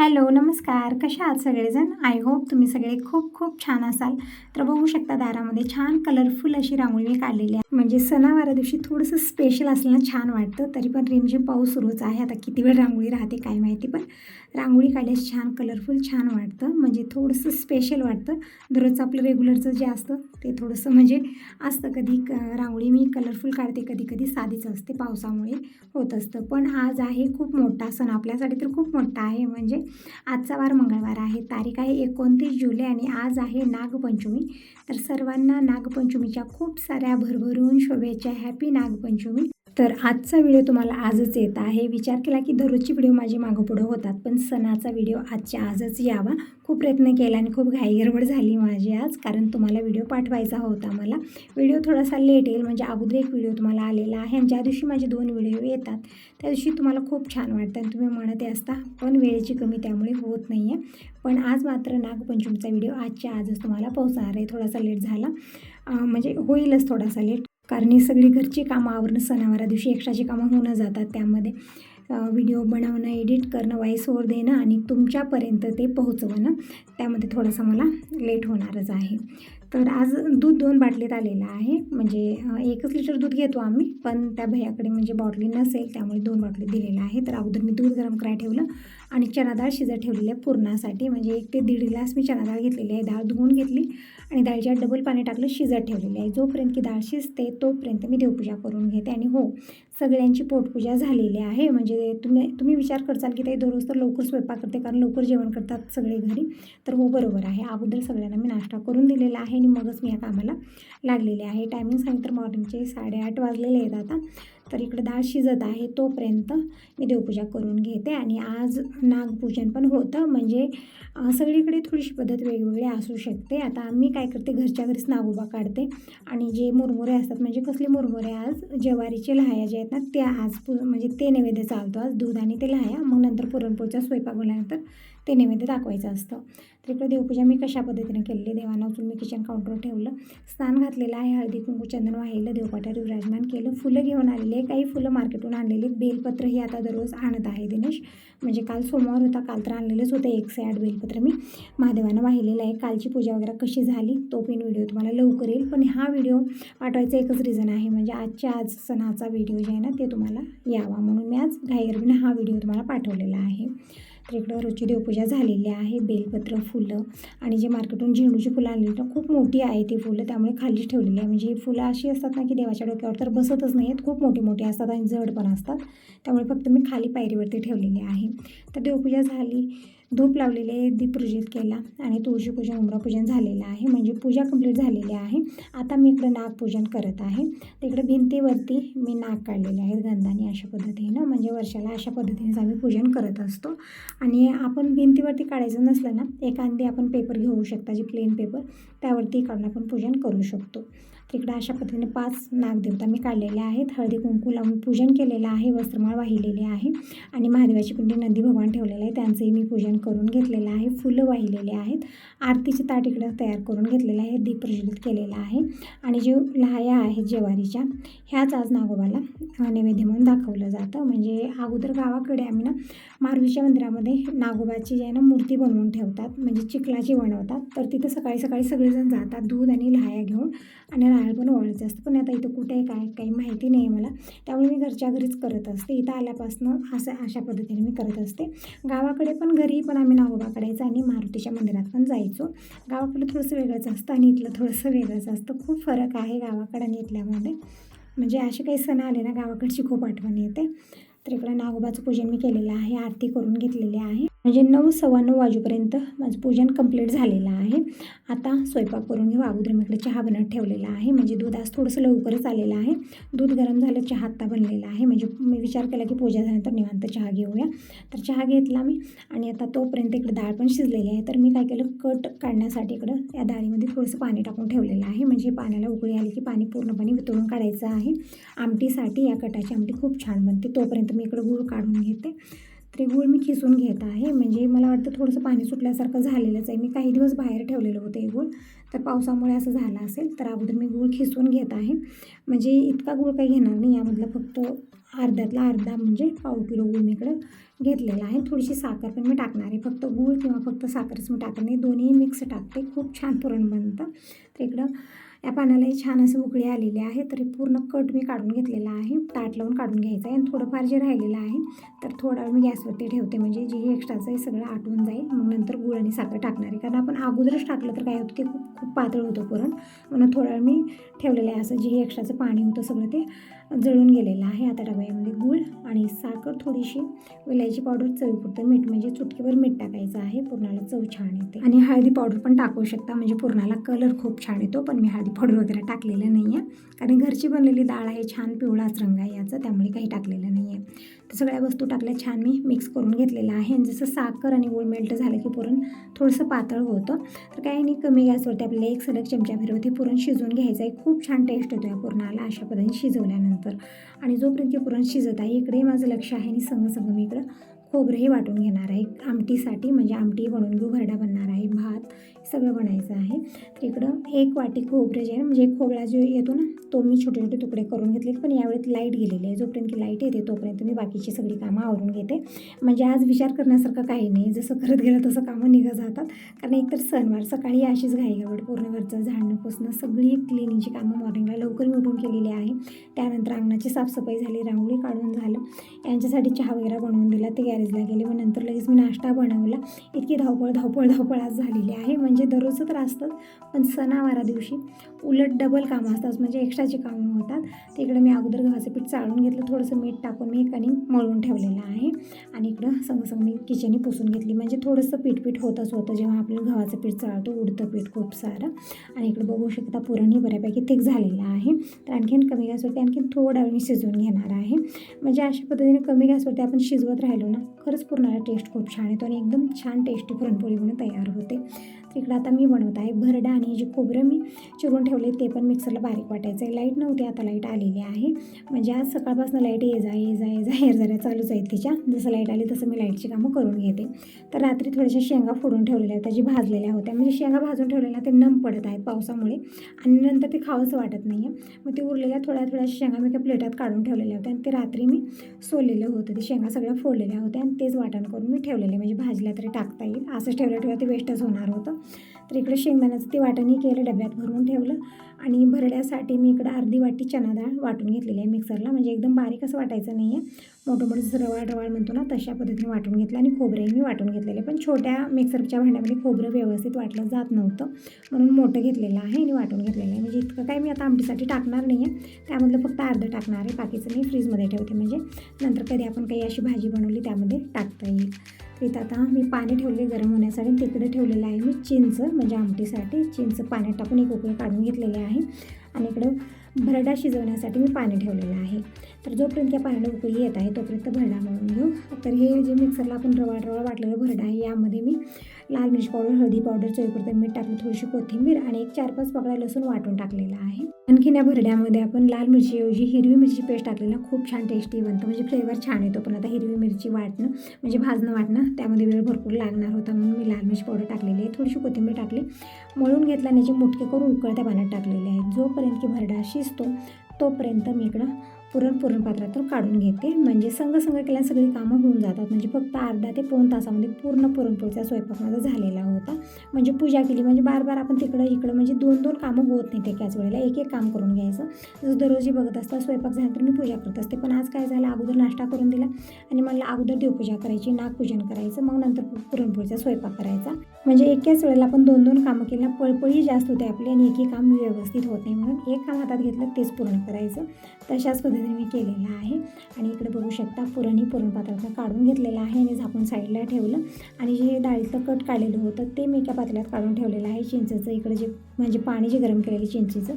Hello नमस्कार. कशा आहात सगळेजण? आय होप तुम्ही सगळे खूप खूप छान असाल. तर बघू शकता दारामध्ये छान कलरफुल अशी रांगोळी मी काढलेली आहे. म्हणजे सणावारा दिवशी थोडंसं स्पेशल असलं छान वाटतं. तरी पण रिमझिम पाऊस सुरूच आहे. आता किती वेळ रांगोळी राहते काय माहिती पण रांगोळी काढल्यास छान कलरफुल छान वाटतं. म्हणजे थोडंसं स्पेशल वाटतं. दररोजचं आपलं रेग्युलरचं जे असतं ते थोडंसं म्हणजे असतं. कधी क रांगोळी मी कलरफुल काढते कधी कधी साधीच असते. पावसामुळे होत असतं. पण आज आहे खूप मोठा सण. आपल्यासाठी तर खूप मोठा आहे. म्हणजे आजचा वार मंगळवार आहे. तारीख आहे एकोणतीस जुलै आणि आज आहे नागपंचमी. तर सर्वांना नागपंचमीच्या खूप साऱ्या भरभरून शुभेच्छा हॅपी नागपंचमी. तर आजचा व्हिडिओ तुम्हाला आजच येत आहे. विचार केला की दररोजची व्हिडिओ माझी मागोपुढं होतात पण सणाचा व्हिडिओ आजच्या आजच यावा. खूप प्रयत्न केला आणि खूप घाईगडबड झाली माझी आज कारण तुम्हाला व्हिडिओ पाठवायचा होता मला. व्हिडिओ थोडासा लेट येईल म्हणजे अगोदर एक व्हिडिओ तुम्हाला आलेला आहे आणि ज्या दिवशी माझे दोन व्हिडिओ येतात त्या दिवशी तुम्हाला खूप छान वाटतं आणि तुम्ही म्हणत असता पण वेळेची कमी त्यामुळे होत नाही आहे पण आज मात्र नागपंचमीचा व्हिडिओ आजच्या आजच तुम्हाला पोहोचणार आहे. थोडासा लेट झाला. म्हणजे होईलच थोडासा लेट कारण ही सगळी घरची कामं आवरणं सणावारा दिवशी एक्स्ट्राची कामं होणं जातात. त्यामध्ये व्हिडिओ बनवणं एडिट करणं व्हॉईस ओवर देणं आणि तुमच्यापर्यंत ते पोहोचवणं त्यामध्ये थोडासा मला लेट होणारच आहे. तर आज दूध दोन बाटलीत आलेलं आहे. म्हणजे एकच लिटर दूध घेतो आम्ही पण त्या भैयाकडे म्हणजे बॉटली नसेल त्यामुळे दोन बाटली दिलेलं आहे तर अगोदर मी दूध गरम करायला ठेवलं. आणि चना डाळ शिजत ठेवलेली आहे पुरणासाठी. म्हणजे एक ते दीड ग्लास मी चना डाळ घेतलेली आहे. डाळ धुवून घेतली आणि डाळीच्या डबल पाणी टाकलं शिजत ठेवलेली आहे. जोपर्यंत की डाळ शिजते तोपर्यंत मी देवपूजा करून घेते. आणि हो सगळ्यांची पोटपूजा झालेली आहे. म्हणजे तुम्ही तुम्ही विचार करचाल की ते दररोज तर लवकर स्वयंपाक करते कारण लवकर जेवण करतात सगळे घरी. तर हो बरोबर आहे. अगोदर सगळ्यांना मी नाश्ता करून दिलेला आहे आणि मगच मी या कामाला लागलेले आहे. टायमिंग सांगितलं तर मॉर्निंगचे साडेआठ वाजलेले आहेत आता. तर इकडे डाळ शिजत आहे तोपर्यंत मी देवपूजा करून घेते आणि आज नागपूजन पण होतं. म्हणजे सगळीकडे थोडीशी पद्धत वेगवेगळी असू शकते. आता मी काय करते घरच्या घरीच नागोबा काढते आणि जे मुरमुरे असतात म्हणजे कसले मुरमुरे आज? ज्वारीचे लहाया जे आहेत ना त्या आज पु म्हणजे ते नैवेद्य चालतो. आज दूध आणि ते लहाया. मग नंतर पुरणपोळीचा स्वयंपाक बोलल्यानंतर ते नैवेद्य दाखवायचं असतं. तर इकडे देवपूजा मी कशा पद्धतीने केलेली? देवांना उचलून मी किचन काउंटरवर ठेवलं. स्नान घातलेलं आहे हळदी कुंकू चंदन वाहिलं देवपाट्यावर विराजमान केलं. फुलं घेऊन आलेले काही फुलं मार्केटून आणलेली बेलपत्रही बेलपत्र आता दररोज आणत आहे दिनेश. म्हणजे काल सोमवार होता काल तर आणलेलंच होतं. एकशे आठ बेलपत्र मी. महादेवानं वाहिलेलं आहे. कालची पूजा वगैरे कशी झाली तो पण व्हिडिओ तुम्हाला लवकर येईल. पण हा व्हिडिओ पाठवायचं एकच रिझन आहे. म्हणजे आजच्या आज सणाचा व्हिडिओ जे आहे ना ते तुम्हाला यावा म्हणून मी आज घाईगरबीने हा व्हिडिओ तुम्हाला पाठवलेला आहे. तर इकडं रोजची देवपूजा झालेली आहे. बेलपत्र फुलं आणि जे मार्केटून झेंडूची फुलं आणली तर खूप मोठी आहे ती फुलं. त्यामुळे खाली ठेवलेली आहे. म्हणजे फुलं अशी असतात ना की देवाच्या डोक्यावर तर बसतच नाही आहेत खूप मोठी मोठी असतात आणि जड पण असतात. त्यामुळे फक्त मी खाली पायरीवरती ठेवलेली आहे. तर देवपूजा झाली. धूप लावलेले आहे दीप प्रज्वलित केला आणि तुळशीपूजन उमरापूजन झालेलं आहे. म्हणजे पूजा कंप्लीट झालेली आहे. आता मी इकडं नागपूजन करत आहे. तिकडे भिंतीवरती मी नाग काढलेले आहेत गंधाने अशा पद्धतीनं. म्हणजे वर्षाला अशा पद्धतीनेच आम्ही पूजन करत असतो. आणि आपण भिंतीवरती काढायचं नसलं ना एखादी आपण पेपर घेऊ शकता जे प्लेन पेपर त्यावरती काढून आपण पूजन करू शकतो. तिकडं अशा पद्धतीने पाच नागदेवता मी काढलेल्या आहेत. हळदी कुंकू लावून पूजन केलेलं आहे वस्त्रमाळ वाहिलेली आहे आणि महादेवाची पिंडी नंदी भगवान ठेवलेलं आहे. त्यांचंही मी पूजन करून घेतलेलं आहे. फुलं वाहिलेले आहेत. आरतीचे ताट इकडं तयार करून घेतलेलं आहे दीप प्रज्वलित केलेलं आहे. आणि जे लहाया आहेत ज्वारीच्या ह्याच आज नागोबाला नैवेद्य म्हणून दाखवलं जातं. म्हणजे अगोदर गावाकडे आम्ही ना मारुतीच्या मंदिरामध्ये नागोबाची जी आहे ना मूर्ती बनवून ठेवतात. म्हणजे चिखलाची बनवतात. तर तिथं सकाळी सकाळी सगळेजण जातात दूध आणि लहाया घेऊन. आणि नारळ पण ओळायचं असतं. पण आता इथं कुठे आहे काय काही माहिती नाही आहे मला. त्यामुळे मी घरच्या घरीच करत असते. इथं आल्यापासनं असं अशा पद्धतीने मी करत असते. गावाकडे पण घरी पण आम्ही नागोबा काढायचं आणि मारुतीच्या मंदिरात पण जायचो. गावाकडे थोडंसं वेगळंच असतं आणि इथलं थोडंसं वेगळंच असतं. खूप फरक आहे गावाकडे आणि इथल्यामध्ये. म्हणजे असे काही सण आले ना गावाकडची खूप आठवण येते. तर इकडे नागोबाचं पूजन मी केलेलं आहे आरती करून घेतलेली आहे. म्हणजे नऊ सव्वा नऊ वाजेपर्यंत माझं पूजन कंप्लीट झालेलं आहे. आता स्वयंपाक करून घेऊ. अगोदर मी इकडे चहा बनत ठेवलेला आहे. म्हणजे दूध आज थोडंसं लवकरच आलेलं आहे. दूध गरम झालं चहा आत्ता बनलेला आहे. म्हणजे मी विचार केला की पूजा झाल्यानंतर निवांत चहा घेऊया. तर चहा घेतला मी आणि आता तोपर्यंत इकडे डाळ पण शिजलेली आहे. तर मी काय केलं कट काढण्यासाठी इकडं या डाळीमध्ये थोडंसं पाणी टाकून ठेवलेलं आहे. म्हणजे पाण्याला उकळी आली की पाणी पूर्णपणे वितळून काढायचं आहे. आमटीसाठी या कटाची आमटी खूप छान बनते. तोपर्यंत मी इकडं गूळ काढून घेते. ते गूळ मी खिसून घेत आहे. म्हणजे मला वाटतं थोडंसं पाणी सुटल्यासारखं झालेलंच आहे. मी काही दिवस बाहेर ठेवलेलं होतं हे गूळ. तर पावसामुळे असं झालं असेल तर अगोदर मी गूळ खिसून घेत आहे. म्हणजे इतका गूळ काही घेणार नाही. यामधला फक्त अर्ध्यातला अर्धा म्हणजे पाव किलो गूळ मी इकडं घेतलेला आहे. थोडीशी साखर पण मी टाकणार आहे. फक्त गूळ किंवा फक्त साखरच मी टाकणार नाही. दोन्ही मिक्स टाकते. खूप छान पुरण बनतं. तर इकडं या पानालाही छान असे उकळी आलेली आहे तरी पूर्ण कट मी काढून घेतलेला आहे. ताट लावून काढून घ्यायचं आहे आणि थोडंफार जे राहिलेलं आहे तर थोडा वेळ मी गॅसवरती ठेवते. म्हणजे जे एक्स्ट्राचं आहे सगळं आटवून जाईल. मग नंतर गुळ आणि साखर टाकणार आहे. कारण आपण अगोदरच टाकलं तर काय होतं की खूप खूप पातळ होतं पुरण. म्हणून थोडा वेळ मी ठेवलेलं आहे असं जे एक्स्ट्राचं पाणी होतं सगळं ते जळून गेलेलं आहे. आता टाकूया गूळ आणि साखर थोडीशी. विलायची पावडर चवीपुरतं मीठ म्हणजे चुटकीवर मीठ टाकायचं आहे. पुरणाला चव छान येते. आणि हळदी पावडर पण टाकू शकता. म्हणजे पुरणाला कलर खूप छान येतो. पण मी हळदी पावडर वगैरे टाकलेलं नाही आहे कारण घरची बनलेली डाळ आहे छान पिवळाच रंग आहे याचा. त्यामुळे काही टाकलेलं नाही आहे तर सगळ्या वस्तू टाकल्या छान मी मिक्स करून घेतलेलं आहे आणि जसं साखर आणि गूळ मेल्ट झालं की पुरण थोडंसं पातळ होतं. तर काही नाही कमी गॅसवरती आपल्याला एक सलग चमचा फिरवत पुरण शिजवून घ्यायचं आहे. खूप छान टेस्ट येतो या पुरणाला अशा पद्धतीने शिजवल्यानंतर. आणि जोपर्यंत पुरण शिजत आहे इकडे माझं लक्ष आहे आणि संग संग मी इकडं खोबरंही वाटून घेणार आहे. आमटीसाठी म्हणजे आमटी बनवून घेऊ भरडा बनणार आहे भात सगळं बनायचं आहे. तर इकडं एक वाटी खोबरं जे आहे म्हणजे एक खोबरा जो येतो ना तो मी छोटे छोटे तुकडे करून घेतले पण यावेळेत लाइट गेलेली आहे. जोपर्यंत की लाइट येते तोपर्यंत मी बाकीची सगळी कामं आवरून घेते. म्हणजे आज विचार करण्यासारखं काही नाही. जसं करत गेलं तसं कामं निघत जातात. कारण एकतर सणवार सकाळी अशीच घाईगावड पूर्ण घरचं झाडणं पुसणं सगळी क्लिनिंगची कामं मॉर्निंगला लवकर मी उठून केलेली आहे. त्यानंतर अंगणाची साफसफाई झाली रांगोळी काढून झालं. यांच्यासाठी चहा वगैरे बनवून दिला ते गॅरेजला गेले. मग नंतर लगेच मी नाश्ता बनवला. इतकी धावपळ धावपळ धावपळ आज झालेली आहे. म्हणजे म्हणजे दररोजचं तर असतंच पण सणावारा दिवशी उलट डबल कामं असतात. म्हणजे एक्स्ट्राची कामं होतात तिकडे मी अगोदर गव्हाचं पीठ चाळून घेतलं. थोडंसं मीठ टाकून मी कणिक मळून ठेवलेलं आहे. आणि इकडं संगसंग मी किचनी पुसून घेतली. म्हणजे थोडंसं पीठ पीठ होतच होतं. जेव्हा आपलं गव्हाचं पीठ चाळतो उडतं पीठ खूप सारं. आणि इकडं बघू शकता पुरणही बऱ्यापैकी थिक झालेलं आहे. तर आणखीन कमी गॅसवरती आणखीन थोडा वेळ मी शिजवून घेणार आहे. म्हणजे अशा पद्धतीने कमी गॅसवरती आपण शिजवत राहिलो ना खरंच पुरणाला टेस्ट खूप छान येतो आणि एकदम छान टेस्टी पुरणपोळी म्हणून तयार होते. तिकडं इकडं आता मी बनवत आहे भरडा आणि जे खोबरं मी चिरून ठेवले ते पण मिक्सरला बारीक वाटायचं आहे. लाइट नव्हती आता लाइट आलेली आहे. म्हणजे आज सकाळपासून लाइट ये जा ये जा ये जा हेर जरा चालूच आहेत तिच्या. जसं लाइट आली तसं मी लाईटची कामं करून घेते. तर रात्री थोड्याशा शेंगा फोडून ठेवलेल्या होत्या जी भाजलेल्या होत्या. म्हणजे शेंगा भाजून ठेवलेल्या ते नम पडत आहेत पावसामुळे. आणि नंतर ते खावंच वाटत नाही आहे मग ते उरलेल्या थोड्या थोड्या शेंगा मी एका प्लेटात काढून ठेवलेल्या होत्या. आणि ते रात्री मी सोललेलं होतं. ते शेंगा सगळ्या फोडलेल्या होत्या. आणि तेच वाटण करून मी ठेवलेले. म्हणजे भाजल्या तरी टाकता येईल. असं ठेवल्या ठेवल्या ते वेस्टच होणार होतं. तर इकडे शेंगदाण्याचं ते वाटणही केलं डब्यात भरून ठेवलं. आणि भरड्यासाठी मी इकडं अर्धी वाटी चना डाळ वाटून घेतलेली आहे मिक्सरला. म्हणजे एकदम बारीक असं वाटायचं नाही आहे मोठं मोठं जसं रवाळ रवाळ म्हणतो ना तशा पद्धतीने वाटून घेतलं आणि खोबरंही मी वाटून घेतलेले पण छोट्या मिक्सरच्या भांड्यामध्ये खोबरं व्यवस्थित वाटलं जात नव्हतं. म्हणून मोठं घेतलेलं आहे आणि वाटून घेतलेलं आहे. म्हणजे इतकं काय मी आता आमटीसाठी टाकणार नाही आहे त्यामधलं फक्त अर्धं टाकणार आहे. बाकीचं मी फ्रीजमध्ये ठेवते. म्हणजे नंतर कधी आपण काही अशी भाजी बनवली त्यामध्ये टाकता येईल. इथं आता मी पाणी ठेवले गरम होण्यासाठी. तिकडे ठेवलेलं आहे मी चिंच. म्हणजे आमटीसाठी चिंच पाण्यात टाकून एक उकळी काढून घेतलेली आहे. आणि इकडं भरडा शिजवण्यासाठी मी पाणी ठेवलेलं आहे. तर जोपर्यंत त्या पाण्याला उकळी येत आहे तोपर्यंत भरडा मळून घेऊ. तर हे जे मिक्सरला आपण रवाळ रवाळ वाटलेलं भरडा आहे यामध्ये मी लाल मिरची पावडर हळदी पावडर चवीपुरतं मीठ टाकलं थोडीशी कोथिंबीर आणि एक चार पाच पकडा लसूण वाटून टाकलेला आहे. आणखीन या भरड्यामध्ये आपण लाल मिरचीऐवजी हिरवी मिरची पेस्ट टाकलेला खूप छान टेस्टी बनतं. म्हणजे फ्लेवर छान येतो. पण आता हिरवी मिरची वाटणं म्हणजे भाजणं वाटणं त्यामध्ये वेळ भरपूर लागणार होता. म्हणून मी लाल मिरची पावडर टाकलेली आहे. थोडीशी कोथिंबीर टाकली. मळून घेतला आणि याचे मुटके करून उकळत्या पाण्यात टाकलेले आहेत. जोपर्यंत की भरडा शिजतो तोपर्यंत मी इकडं पुरण पुरण पात्रातून काढून घेते. म्हणजे संग संग केल्या सगळी कामं होऊन जातात. म्हणजे फक्त अर्धा ते पाऊण तासामध्ये पूर्ण पुरणपोळीचा स्वयंपाक माझा झालेला होता. म्हणजे पूजा केली. म्हणजे बार बार आपण तिकडं इकडं म्हणजे दोन दोन कामं होत नाही ते त्याच वेळेला. एक एक काम करून घ्यायचं. जसं दररोजही बघत असता स्वयंपाक झाल्यानंतर मी पूजा करत असते. पण आज काय झालं? अगोदर नाश्ता करून दिला आणि मला अगोदर देवपूजा करायची नागपूजन करायचं. मग नंतर पुरणपोळीचा स्वयंपाक करायचा. म्हणजे एकाच वेळेला आपण दोन दोन कामं केली. ना पळपळी जास्त होते आपली आणि एकही काम व्यवस्थित होत नाही म्हणून एक काम हातात घेतलं तेच पूर्ण करायचं. तशाच पद्धतीने मी केलेलं आहे. आणि इकडे बघू शकता पुरणही पुरणपात्रातनं काढून घेतलेलं आहे. आणि झाकून साईडला ठेवलं. आणि जे डाळीचं कट काढलेलं होतं ते मी एका पातेल्यात काढून ठेवलेलं आहे. चिंचेचं इकडे जे म्हणजे पाणी जे गरम केलेलं चिंचेचं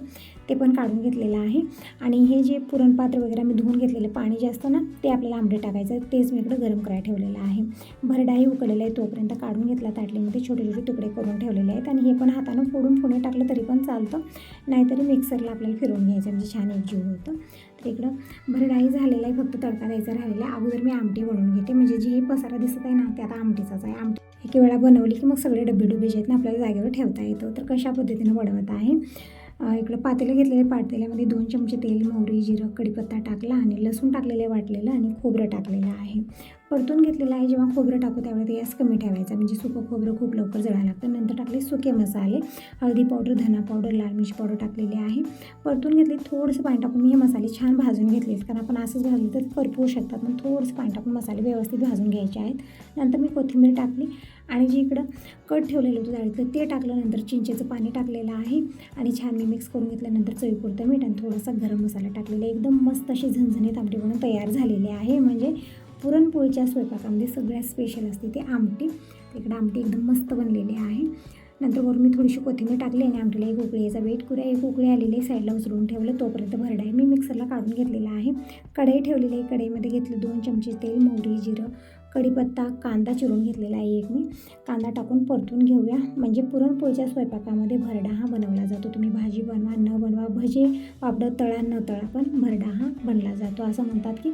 ते पण काढून घेतलेलं आहे. आणि हे जे पुरणपात्र वगैरे मी धुवून घेतलेलं पाणी जे असतं ना ते आपल्याला आंबे टाकायचं तेच मी इकडं गरम करायला ठेवलेलं आहे. भरडाही उकळलेला आहे तोपर्यंत काढून घेतला ताटलीमध्ये. छोटे छोटे तुकडे करून ठेवलेले आहेत. आणि हे पण हातानं फोडून फोडून टाकलं तरी पण चालतं. नाहीतरी मिक्सरला आपल्याला फिरवून घ्यायचं म्हणजे छान एकजीव होतं. इकडं भरडाई झालेला आहे फक्त तडका द्यायचा राहिलेला आहे. अगोदर मी आमटी बनवून घेते. म्हणजे जी पसारा दिसत आहे ना ते आता आमटीचाच आहे. आमटी एक वेळा बनवली की मग सगळे डबे डुबे जे आहेत ना आपल्याला जागेवर ठेवता येतो. तर कशा पद्धतीनं बनवत आहे? इकडं पातेलं घेतलेले पातेल्यामध्ये दोन चमचे तेल मोहरी जिरं कढीपत्ता टाकला आणि लसूण टाकलेलं आहे वाटलेलं आणि खोबरं टाकलेलं आहे. परतून घेतलेलं आहे. जेव्हा खोबरं टाकू त्यावेळी गॅस कमी ठेवायचा. म्हणजे सुकं खोबरं खूप लवकर जळायला लागतं. नंतर टाकले सुके मसाले. हळदी पावडर धना पावडर लाल मिरची पावडर टाकलेली आहे. परतून घेतले थोडंसं पाणी टाकून मी हे मसाले छान भाजून घेतले कारण आपण असंच भाजले तर करपवू शकतात. मग थोडंसं पाणी टाकून मसाले व्यवस्थित भाजून घ्यायचे आहेत. नंतर मी कोथिंबीर टाकली. आणि जे इकडं कट ठेवलेलं होतं डाळीतलं ते टाकलं नंतर चिंचेचं पाणी टाकलेलं आहे. आणि छान मी मिक्स करून घेतल्यानंतर चवीपुरतं मीठ आणि थोडासा गरम मसाला टाकलेला एकदम मस्त अशी झणझणीत आमटी बनवून तयार झालेली आहे. म्हणजे पुरणपोळीच्या स्वयंपाकामध्ये सगळ्यात स्पेशल असते ते आमटी. इकडं आमटी एकदम मस्त बनलेली आहे. नंतर वरून मी थोडीशी कोथिंबीर टाकली आणि आमटीला एक उकळी याचा वेट करूया. एक उकळी आलेली आहे साईडला उचलून ठेवलं. तोपर्यंत भरडा आहे. मी मिक्सरला काढून घेतलेला आहे. कढई ठेवलेली आहे. कढईमध्ये घेतलं दोन चमचे तेल मोहरी जिरं कढीपत्ता कांदा चिरून घेतलेला आहे एक मी. कांदा टाकून परतून घेऊया. म्हणजे पुरणपोळीच्या स्वयंपाकामध्ये भरडा हा बनवला जातो. तुम्ही भाजी बनवा न बनवा भजे पापडं तळा न तळा पण भरडा हा बनला जातो. असं म्हणतात की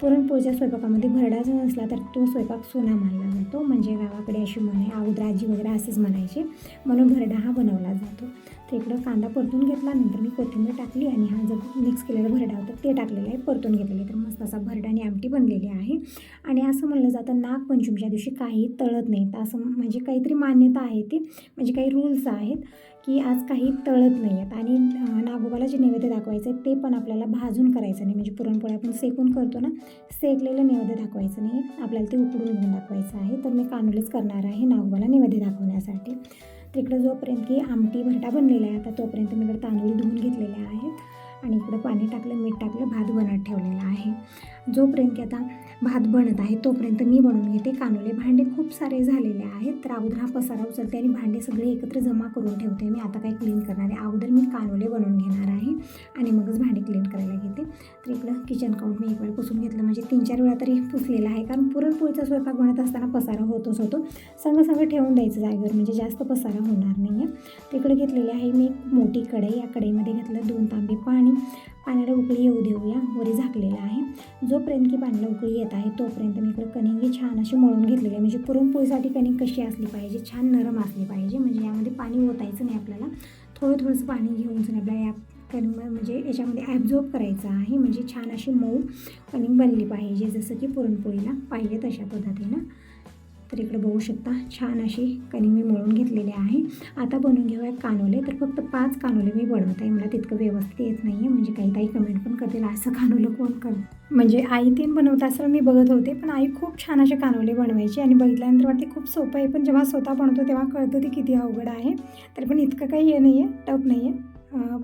पुरणपोळीच्या स्वयंपाकामध्ये भरडा जर नसला तर तो स्वयंपाक सोना मानला जातो. म्हणजे गावाकडे अशी म्हणे आहे अगोदर आजी वगैरे असंच म्हणायचे. म्हणून भरडा हा बनवला जातो. तर इकडं कांदा परतून घेतला नंतर मी कोथिंबीर टाकली आणि हा जो मिक्स केलेला भरडा होता ते टाकलेलं आहे परतून घेतलेला आहे. तर मस्त असा भरडा आणि आमटी बनलेली आहे. आणि असं म्हणलं जातं नागपंचमीच्या दिवशी काही तळत नाही. तर असं म्हणजे काहीतरी मान्यता आहे ती म्हणजे काही रूल्स आहेत की आज काही तळत नाही आहेत. आणि नागोबाला जे नैवेद्य दाखवायचं आहे ते पण आपल्याला भाजून करायचं नाही. म्हणजे पुरणपोळी आपण सेकून करतो ना सेकलेलं नैवेद्य दाखवायचं नाही. आपल्याला ते उकडून घेऊन दाखवायचं आहे. तर मी कानुलेच करणार आहे नागोबाला नैवेद्य दाखवण्यासाठी. इकडं जोपर्यंत की आमटी भरटा बनलेला आहे आता तोपर्यंत मी इकडे तांदूळ धुवून घेतलेले आहेत. आणि इकडं पाणी टाकलं मीठ टाकलं भात बनत ठेवलेला आहे. जोपर्यंत की आता भात बनत आहे तोपर्यंत मी बनवून घेते. कानोले भांडे खूप सारे झालेले आहेत. तर अगोदर हा पसारा उचलते आणि भांडे सगळे एकत्र जमा करून ठेवते. मी आता काय क्लीन करणार आहे. अगोदर मी कानोले बनवून घेणार आहे आणि मगच भांडे क्लीन करायला घेते. तर इकडं किचन काउंट मी एक वेळ पुसून घेतलं. म्हणजे तीन चार वेळा तरी पुसलेला आहे. कारण पुरणपोळीचा स्वयंपाक बनत असताना पसारा होतोच होतो. संग संग ठेवून द्यायचं जागेवर. म्हणजे जास्त पसारा होणार नाही आहे तिकडे घेतलेली आहे मी एक मोठी कढई. या कढईमध्ये घेतलं दोन तांबे पाणी. पाण्याला उकळी येऊ देऊया. वरी झाकलेलं आहे. जोपर्यंत की पाण्याला उकळी येत आहे तोपर्यंत मी इकडे कणिंगी छान अशी मळून घेतलेली आहे. म्हणजे पुरणपोळीसाठी कणिक कशी असली पाहिजे छान नरम असली पाहिजे. म्हणजे यामध्ये पाणी ओतायचं नाही आपल्याला. थोडं थोडंसं पाणी घेऊन सण आपल्याला या कणिक म्हणजे याच्यामध्ये ॲब्झॉर्ब करायचं आहे. म्हणजे छान अशी मऊ कणिक बनली पाहिजे जसं की पुरणपोळीला. पाहिजे तशा पद्धतीनं. तर इकडे बघू शकता छान अशी कणी मी मळून घेतलेली आहे. आता बनवून घेऊया कानोले. तर फक्त पाच कानोले मी बनवत आहे. मला तितकं व्यवस्थित येत नाही आहे म्हणजे काही काही कमेंट पण करतील असं कानोलं कोण कर म्हणजे आई ते बनवत असताना मी बघत होते पण आई खूप छान असे कानोले बनवायची आणि बघितल्यानंतर वाटते खूप सोपं आहे. पण जेव्हा स्वतः बनवतो तेव्हा कळतं ते किती अवघड आहे. तर पण इतकं काही हे नाही आहे टफ नाही आहे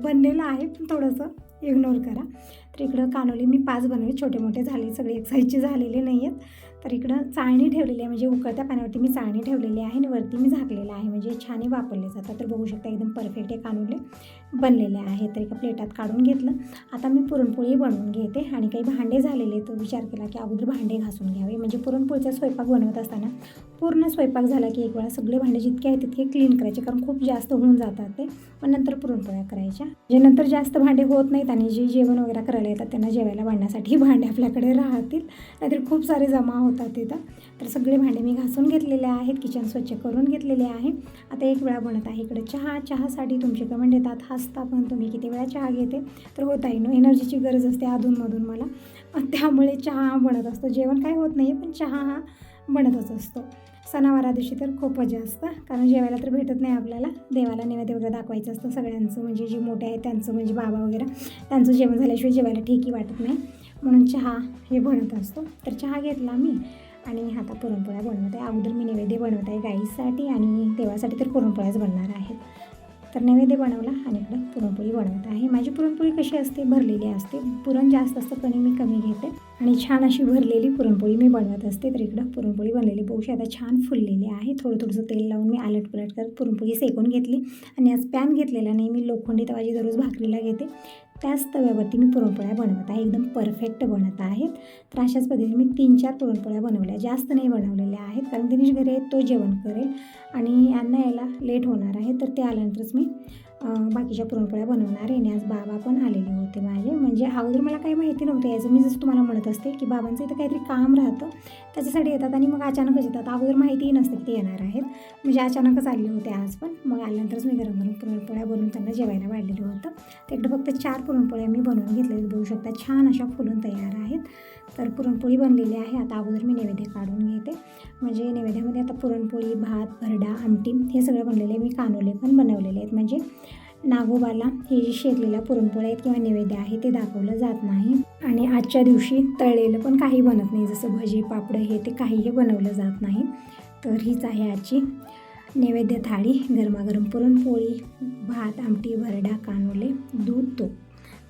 बनलेलं आहे पण थोडंसं इग्नोर करा. तर इकडं कानोले मी पाच बनवले. छोटे मोठे झाले सगळे एक साईजचे झालेले नाही आहेत तर इकडं चाळणी ठेवलेली आहे. म्हणजे उकळत्या पाण्यावरती मी चाळणी ठेवलेली आहे आणि वरती मी झाकलेलं आहे. म्हणजे छानही वापरले जातात. तर बघू शकता एकदम परफेक्ट हे कानुले बनलेले आहे. तर एका प्लेटात काढून घेतलं. आता मी पुरणपोळी बनवून घेते. आणि काही भांडे झालेले तो विचार केला की अगोदर भांडे घासून घ्यावे. म्हणजे पुरणपोळीचा स्वयंपाक बनवत असताना पूर्ण स्वयंपाक झाला की एक वेळा सगळे भांडे जितके आहेत तितके क्लीन करायचे. कारण खूप जास्त होऊन जातात ते. पण नंतर पुरणपोळ्या करायच्या. जे नंतर जास्त भांडे होत नाहीत आणि जे जेवण वगैरे करायला येतात त्यांना जेवायला वाढण्यासाठी भांडे आपल्याकडे राहतील. नाहीतर खूप सारे जमा होतात तिथं तर. सगळे भांडे मी घासून घेतलेले आहेत किचन स्वच्छ करून घेतलेले आहे. आता एक वेळा बनत आहे इकडे चहा. चहासाठी तुमचे कमेंट येतात हसता पण तुम्ही किती वेळा चहा घेते? तर होत आहे नो एनर्जीची गरज असते अधूनमधून मला. त्यामुळे चहा बनत असतो. जेवण काय होत नाही पण चहा हा बनतच असतो. सणावारा दिवशी तर खूपच जास्त कारण जेवायला तर भेटत नाही आपल्याला. देवाला नैवेद्य वगैरे दाखवायचं असतं सगळ्यांचं म्हणजे जे मोठे आहेत त्यांचं म्हणजे बाबा वगैरे त्यांचं जेवण झाल्याशिवाय जेवायला ठीकही वाटत नाही. म्हणून चहा हे बनत असतो. तर चहा घेतला मी आणि आता पुरणपोळ्या बनवत. आहे अगोदर मी नैवेद्य बनवत आहे गाईसाठी आणि देवासाठी तर पुरणपोळ्याच बनणार आहेत तर नैवेद्य बनवला आणि इकडं पुरणपोळी बनवत आहे. माझी पुरणपोळी कशी असते? भरलेली असते. पुरण जास्त असतं कणी मी कमी घेते. आणि छान अशी भरलेली पुरणपोळी मी बनवत असते. तर इकडं पुरणपोळी बनलेली पोळी आता छान फुललेली आहे. थोडं थोडंसं तेल लावून मी आलट पलट करत पुरणपोळी सेकून घेतली. आणि आज पॅन घेतलेला नाही मी लोखंडी तवाजी दररोज भाकरीला घेते त्याच तव्यावरती मी पुरणपोळ्या बनवत आहे. एकदम परफेक्ट बनत आहेत. तर अशाच पद्धतीने मी तीन चार पुरणपोळ्या बनवल्या. जास्त नाही बनवलेल्या आहेत कारण दिनेश घरी आहे तो जेवण करेल आणि यांना यायला लेट होणार आहे. तर ते आल्यानंतरच मी बाकीच्या पुरणपोळ्या बनवणार आहे आणि आज बाबा पण आलेले होते माझे. म्हणजे अगोदर मला काही माहिती नव्हतं याचं. मी जसं तुम्हाला म्हणत असते की बाबांचं इथं काहीतरी काम राहतं त्याच्यासाठी येतात आणि मग अचानकच येतात. अगोदर माहितीही नसते की ते येणार आहेत. म्हणजे अचानकच आले होते आज पण. मग आल्यानंतरच मी गरम गरम पुरणपोळ्या बनवून त्यांना जेवायला वाढलेलं होतं. तिकडे फक्त चार पुरणपोळ्या मी बनवून घेतलेल्या बघू शकता छान अशा फुलून तयार आहेत. तर पुरणपोळी बनलेली आहे. आता अगोदर मी नैवेद्य काढून घेते. म्हणजे नैवेद्यामध्ये आता पुरणपोळी भात भरडा आमटी हे सगळं बनलेलं आहे. मी कानोले पण बनवलेले आहेत. म्हणजे नागोबाला हे जे शेरलेल्या पुरणपोळ्या आहेत किंवा नैवेद्य आहे ते दाखवलं जात नाही. आणि आजच्या दिवशी तळलेलं पण काही बनत नाही जसं भजी पापडं हे ते काहीही बनवलं जात नाही. तर हीच आहे आजची नैवेद्य थाळी. गरमागरम पुरणपोळी भात आमटी भरडा कानोले दूध तूप.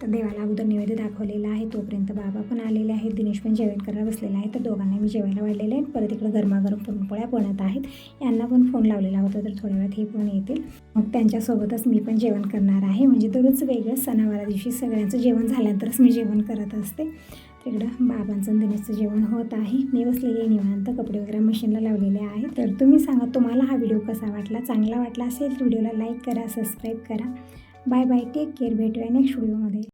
तर देवाला अगोदर नैवेद्य दाखवलेला आहे. तोपर्यंत बाबा पण आलेले आहेत. दिनेश पण जेवण करायला बसलेला आहे. तर दोघांना मी जेवायला वाढलेले आहेत. परत इकडे गरमागरम पुरणपोळ्या बनत आहेत. यांना पण फोन लावलेला होता तर थोड्या वेळात हे पण येतील. मग त्यांच्यासोबतच मी पण जेवण करणार आहे. म्हणजे दररोज वेगळं सणावारा दिवशी सगळ्यांचं जेवण झाल्यानंतरच मी जेवण करत असते. तिकडं बाबांचं दिनेशचं जेवण होत आहे. मी बसलेली आहे निवांत. कपडे वगैरे मशीनला लावलेले आहेत. तर तुम्ही सांगा तुम्हाला हा व्हिडिओ कसा वाटला? चांगला वाटला असेल? व्हिडिओला लाईक करा सबस्क्राईब करा. Bye bye. Take care. भेटूया नेक्स्ट व्हिडिओमध्ये.